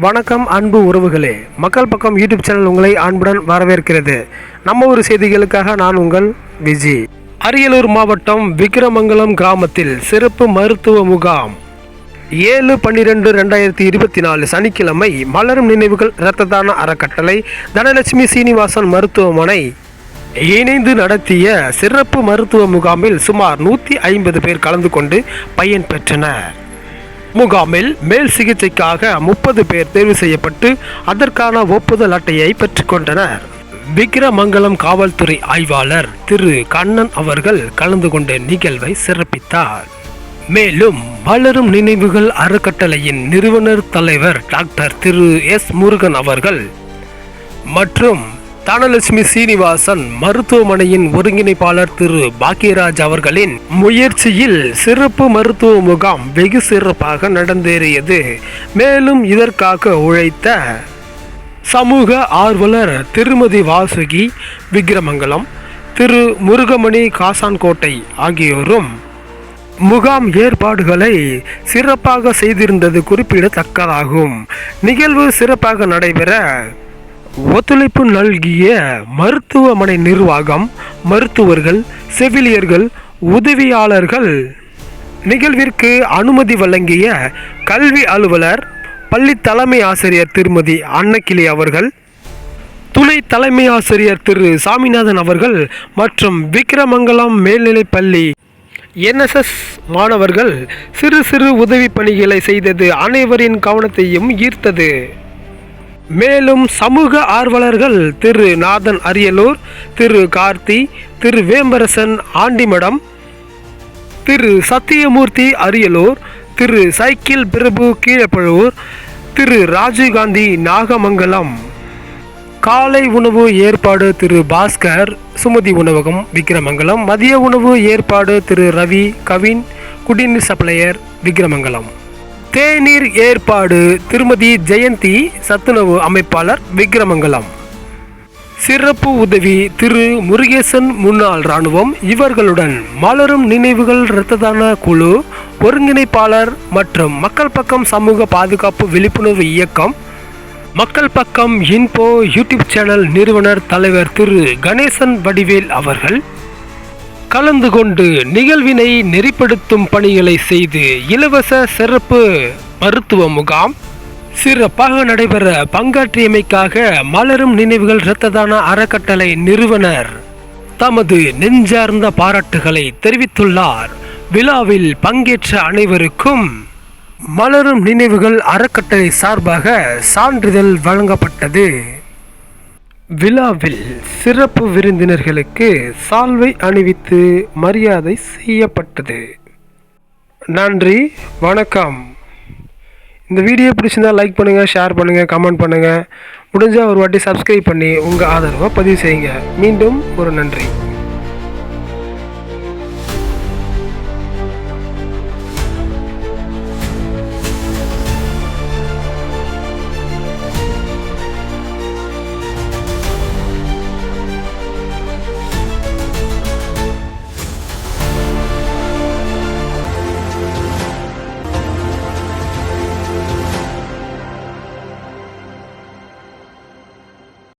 வணக்கம் அன்பு உறவுகளே. மக்கள் பக்கம் யூடியூப் சேனல் உங்களை அன்புடன் வரவேற்கிறது. நம்ம ஒரு செய்திகளுக்காக நான் உங்கள் விஜி. அரியலூர் மாவட்டம் விக்கிரமங்கலம் கிராமத்தில் சிறப்பு மருத்துவ முகாம். ஏழு பன்னிரெண்டு ரெண்டாயிரத்தி இருபத்தி நாலு சனிக்கிழமை மலரும் நினைவுகள் இரத்த தான அறக்கட்டளை தனலட்சுமி சீனிவாசன் மருத்துவமனை இணைந்து நடத்திய சிறப்பு மருத்துவ முகாமில் சுமார் நூற்றி ஐம்பது பேர் கலந்து கொண்டு பயன் பெற்றனர். முகாமில் மேல் சிகிச்சைக்காக முப்பது பேர் தேர்வு செய்யப்பட்டு அதற்கான ஒப்புதல் அட்டையை பெற்றுக்கொண்டனர் விக்கிரமங்கலம் காவல்துறை ஆய்வாளர் திரு. கண்ணன் அவர்கள் கலந்து கொண்ட நிகழ்வை சிறப்பித்தார். மேலும் வளரும் நினைவுகள் அறக்கட்டளையின் நிறுவனர் தலைவர் டாக்டர் திரு. எஸ். முருகன் அவர்கள் மற்றும் தனலட்சுமி சீனிவாசன் மருத்துவமனையின் ஒருங்கிணைப்பாளர் திரு பாக்கியராஜ் அவர்களின் முயற்சியில் சிறப்பு மருத்துவ முகாம் வெகு சிறப்பாக நடந்தேறியது. மேலும் இதற்காக உழைத்த சமூக ஆர்வலர் திருமதி வாசுகி விக்கிரமங்கலம் திரு முருகமணி காசான்கோட்டை ஆகியோரும் முகாம் ஏற்பாடுகளை சிறப்பாக செய்திருந்தது குறிப்பிடத்தக்கதாகும். நிகழ்வு சிறப்பாக நடைபெற ஒத்துழைப்பு நல்கிய மருத்துவமனை நிர்வாகம் மருத்துவர்கள் செவிலியர்கள் உதவியாளர்கள். நிகழ்விற்கு அனுமதி வழங்கிய கல்வி அலுவலர் பள்ளி தலைமை ஆசிரியர் திருமதி அன்னக்கிளி அவர்கள் துணை தலைமை ஆசிரியர் திரு சாமிநாதன் அவர்கள் மற்றும் விக்கிரமங்கலம் மேல்நிலைப் பள்ளி என்எஸ்எஸ் மாணவர்கள் சிறு சிறு உதவி பணிகளை செய்தது அனைவரின் கவனத்தையும் ஈர்த்தது. மேலும் சமூக ஆர்வலர்கள் திரு நாதன் அரியலூர் திரு கார்த்தி திரு வேம்பரசன் ஆண்டிமடம் திரு சத்தியமூர்த்தி அரியலூர் திரு சைக்கிள் பிரபு கீழப்பழுவூர் திரு ராஜீவ்காந்தி நாகமங்கலம். காலை உணவு ஏற்பாடு திரு பாஸ்கர் சுமதி உணவகம் விக்கிரமங்கலம். மதிய உணவு ஏற்பாடு திரு ரவி கவின் குடிநீர் சப்ளையர் விக்கிரமங்கலம். தேநீர் ஏற்பாடு திருமதி ஜெயந்தி சத்துணவு அமைப்பாளர் விக்கிரமங்கலம் சிறப்பு உதவி திரு முருகேசன் முன்னாள் இராணுவம் இவர்களுடன் மலரும் நினைவுகள் இரத்த தான குழு ஒருங்கிணைப்பாளர் மற்றும் மக்கள் பக்கம் சமூக பாதுகாப்பு விழிப்புணர்வு இயக்கம் மக்கள் பக்கம் இன்போ யூடியூப் சேனல் நிறுவனர் தலைவர் திரு கணேசன் வடிவேல் அவர்கள் கலந்து கொண்டு நிகழ்வினை நெறிப்படுத்தும் பணிகளை செய்து இலவச சிறப்பு மருத்துவ முகாம் சிறப்பாக நடைபெற பங்காற்றியமைக்காக மலரும் நினைவுகள் இரத்ததான அறக்கட்டளை நிறுவனர் தமது நெஞ்சார்ந்த பாராட்டுகளை தெரிவித்துள்ளார். விழாவில் பங்கேற்ற அனைவருக்கும் மலரும் நினைவுகள் அறக்கட்டளை சார்பாக சான்றிதழ் வழங்கப்பட்டது. விழாவில் சிறப்பு விருந்தினர்களுக்கு சால்வை அணிவித்து மரியாதை செய்யப்பட்டது. நன்றி வணக்கம். இந்த வீடியோ பிடிச்சிருந்தா லைக் பண்ணுங்கள் ஷேர் பண்ணுங்கள் கமெண்ட் பண்ணுங்கள் முடிஞ்சால் ஒரு வாட்டி சப்ஸ்கிரைப் பண்ணி உங்கள் ஆதரவை பதிவு செய்யுங்க. மீண்டும் ஒரு நன்றி.